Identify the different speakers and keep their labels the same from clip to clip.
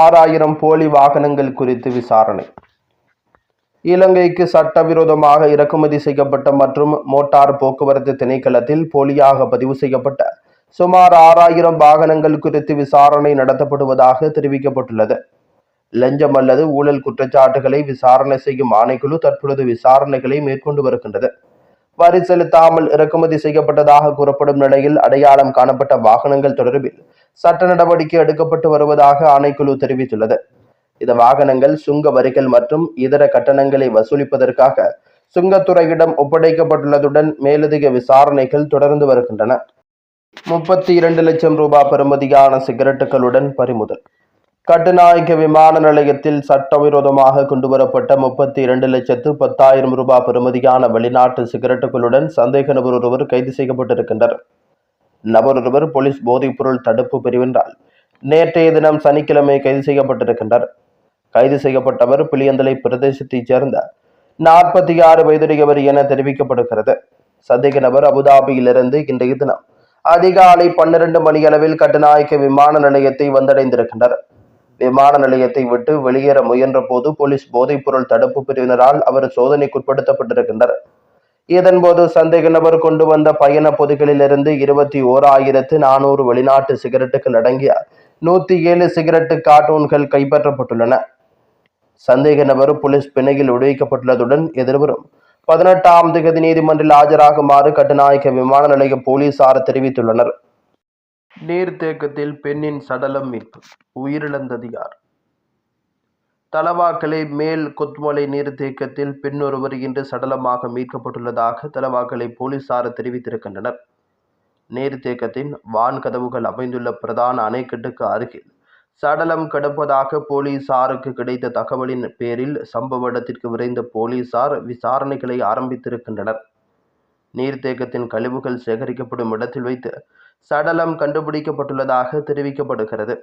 Speaker 1: ஆறாயிரம் போலி வாகனங்கள் குறித்து விசாரணை. இலங்கைக்கு சட்டவிரோதமாக இறக்குமதி செய்யப்பட்ட மற்றும் மோட்டார் போக்குவரத்து திணைக்களத்தில் போலியாக பதிவு செய்யப்பட்ட சுமார் ஆறாயிரம் வாகனங்கள் குறித்து விசாரணை நடத்தப்படுவதாக தெரிவிக்கப்பட்டுள்ளது. லஞ்சம் அல்லது ஊழல் குற்றச்சாட்டுகளை விசாரணை செய்யும் ஆணைக்குழு தற்பொழுது விசாரணைகளை மேற்கொண்டு வருகின்றது. வரி செலுத்தாமல் இறக்குமதி செய்யப்பட்டதாக கூறப்படும் நிலையில் அடையாளம் காணப்பட்ட வாகனங்கள் தொடர்பில் சட்ட நடவடிக்கை எடுக்கப்பட்டு வருவதாக ஆணைக்குழு தெரிவித்துள்ளது. இந்த வாகனங்கள் சுங்க வரிகள் மற்றும் இதர கட்டணங்களை வசூலிப்பதற்காக சுங்கத்துறையிடம் ஒப்படைக்கப்பட்டுள்ளதுடன் மேலதிக விசாரணைகள் தொடர்ந்து வருகின்றன. முப்பத்தி இரண்டு லட்சம் ரூபாய் பெறுமதியான சிகரெட்டுகளுடன் பறிமுதல். கட்டுநாயக்க விமான நிலையத்தில் சட்டவிரோதமாக கொண்டுவரப்பட்ட முப்பத்தி இரண்டு லட்சத்து பத்தாயிரம் ரூபாய் பெறுமதியான வெளிநாட்டு சிகரெட்டுகளுடன் சந்தேக நபர் ஒருவர் கைது செய்யப்பட்டிருக்கின்றார் நபர் ஒருவர் போலீஸ் போதைப்பொருள் தடுப்பு பிரிவினரால் நேற்றைய தினம் சனிக்கிழமை கைது செய்யப்பட்டிருக்கின்றார் கைது செய்யப்பட்டவர் புளியந்தலை பிரதேசத்தைச் சேர்ந்த நாற்பத்தி ஆறு வயதுடையவர் என தெரிவிக்கப்படுகிறது. சந்தேக நபர் அபுதாபியிலிருந்து இன்றைய தினம் அதிகாலை பன்னிரண்டு மணியளவில் கட்டுநாயக்க விமான நிலையத்தை வந்தடைந்திருக்கின்றனர். விமான நிலையத்தை விட்டு வெளியேற முயன்ற போது போலீஸ் போதைப்பொருள் தடுப்பு பிரிவினரால் அவர் சோதனைக்குட்படுத்தப்பட்டிருக்கின்றனர். இதன்போது சந்தேக நபர் கொண்டு வந்த பயண பொதிகளிலிருந்து இருபத்தி ஓராயிரத்து நானூறு வெளிநாட்டு சிகரெட்டுகள் அடங்கிய நூத்தி ஏழு சிகரெட்டு கார்ட்டூன்கள் கைப்பற்றப்பட்டுள்ளன. சந்தேக நபர் போலீஸ் பிணையில் விடுவிக்கப்பட்டுள்ளதுடன் எதிர்வரும் பதினெட்டாம் திகதி நீதிமன்றில் ஆஜராகுமாறு கட்டுநாயக்க விமான நிலைய போலீசார் தெரிவித்துள்ளனர். நீர்த்தேக்கத்தில் பெண்ணின் சடலம் மீட்பு. உயிரிழந்தது யார்? தலவாக்கலை மேல் கொத்மலை நீர்த்தேக்கத்தில் பெண் ஒருவர் இன்று சடலமாக மீட்கப்பட்டுள்ளதாக தலவாக்கலை போலீசார் தெரிவித்திருக்கின்றனர். நீர்த்தேக்கத்தின் வான் கதவுகள் அமைந்துள்ள பிரதான அணைக்கட்டுக்கு அருகில் சடலம் கிடப்பதாக போலீசாருக்கு கிடைத்த தகவலின் பேரில் சம்பவ இடத்திற்கு விரைந்த போலீசார் விசாரணைகளை ஆரம்பித்திருக்கின்றனர். நீர்த்தேக்கத்தின் கழிவுகள் சேகரிக்கப்படும் இடத்தில் வைத்து சடலம் கண்டுபிடிக்கப்பட்டுள்ளதாக தெரிவிக்கப்படுகிறது.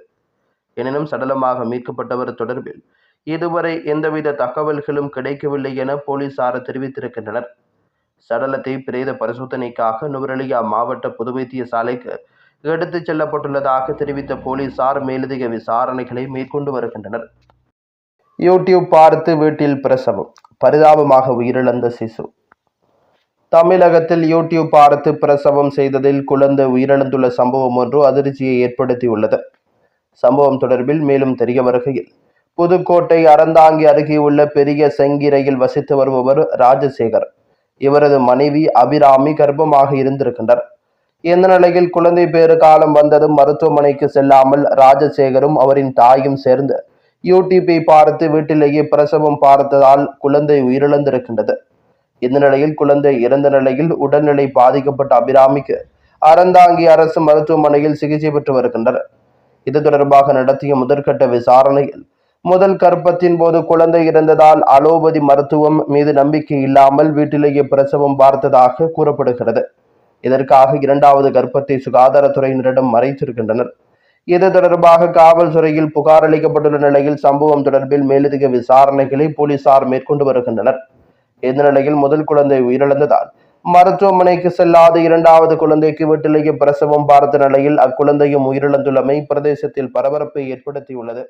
Speaker 1: எனினும் சடலமாக மீட்கப்பட்டவர் தொடர்பில் இதுவரை எந்தவித தகவல்களும் கிடைக்கவில்லை என போலீசார் தெரிவித்திருக்கின்றனர். சடலத்தை பிரேத பரிசோதனைக்காக நுவரெலியா மாவட்ட பொது வைத்தியசாலைக்கு எடுத்துச் செல்லப்பட்டுள்ளதாக தெரிவித்த போலீசார் மேலதிக விசாரணைகளை மேற்கொண்டு வருகின்றனர். யூடியூப் பார்த்து வீட்டில் பிரசவம் பரிதாபமாக உயிரிழந்த சிசு. தமிழகத்தில் யூடியூப் பார்த்து பிரசவம் செய்ததில் குழந்தை உயிரிழந்துள்ள சம்பவம் ஒன்று அதிர்ச்சியை ஏற்படுத்தியுள்ளது. சம்பவம் தொடர்பில் மேலும் தெரிய வருகையில் புதுக்கோட்டை அறந்தாங்கி அருகே உள்ள பெரிய செங்கிரையில் வசித்து வருபவர் ராஜசேகர். இவரது மனைவி அபிராமி கர்ப்பமாக இருந்திருக்கின்றனர். இந்த நிலையில் குழந்தை பேறு காலம் வந்ததும் மருத்துவமனைக்கு செல்லாமல் ராஜசேகரும் அவரின் தாயும் சேர்ந்து யூடியூப்பை பார்த்து வீட்டிலேயே பிரசவம் பார்த்ததால் குழந்தை உயிரிழந்திருக்கின்றது. இந்த நிலையில் குழந்தை இறந்த நிலையில் உடல்நிலை பாதிக்கப்பட்ட அபிராமிக்கு அறந்தாங்கி அரசு மருத்துவமனையில் சிகிச்சை பெற்று வருகின்றனர். இது தொடர்பாக நடத்திய முதற்கட்ட விசாரணையில் முதல் கர்ப்பத்தின் போது குழந்தை இறந்ததால் அலோபதி மருத்துவம் மீது நம்பிக்கை இல்லாமல் வீட்டிலேயே பிரசவம் பார்த்ததாக கூறப்படுகிறது. இதற்காக இரண்டாவது கர்ப்பத்தை சுகாதாரத்துறையினரிடம் மறைத்திருக்கின்றனர். இது தொடர்பாக காவல்துறையில் புகார் அளிக்கப்பட்டுள்ள நிலையில் சம்பவம் தொடர்பில் மேலதிக விசாரணைகளை போலீசார் மேற்கொண்டு வருகின்றனர். இந்த நிலையில் முதல் குழந்தை உயிரிழந்ததால்? மருத்துவமனைக்கு செல்லாத இரண்டாவது குழந்தைக்கு வீட்டிலேயே பிரசவம் பார்த்த நிலையில் அக்குழந்தையும் உயிரிழந்துள்ளமை பிரதேசத்தில் பரபரப்பை ஏற்படுத்தியுள்ளது.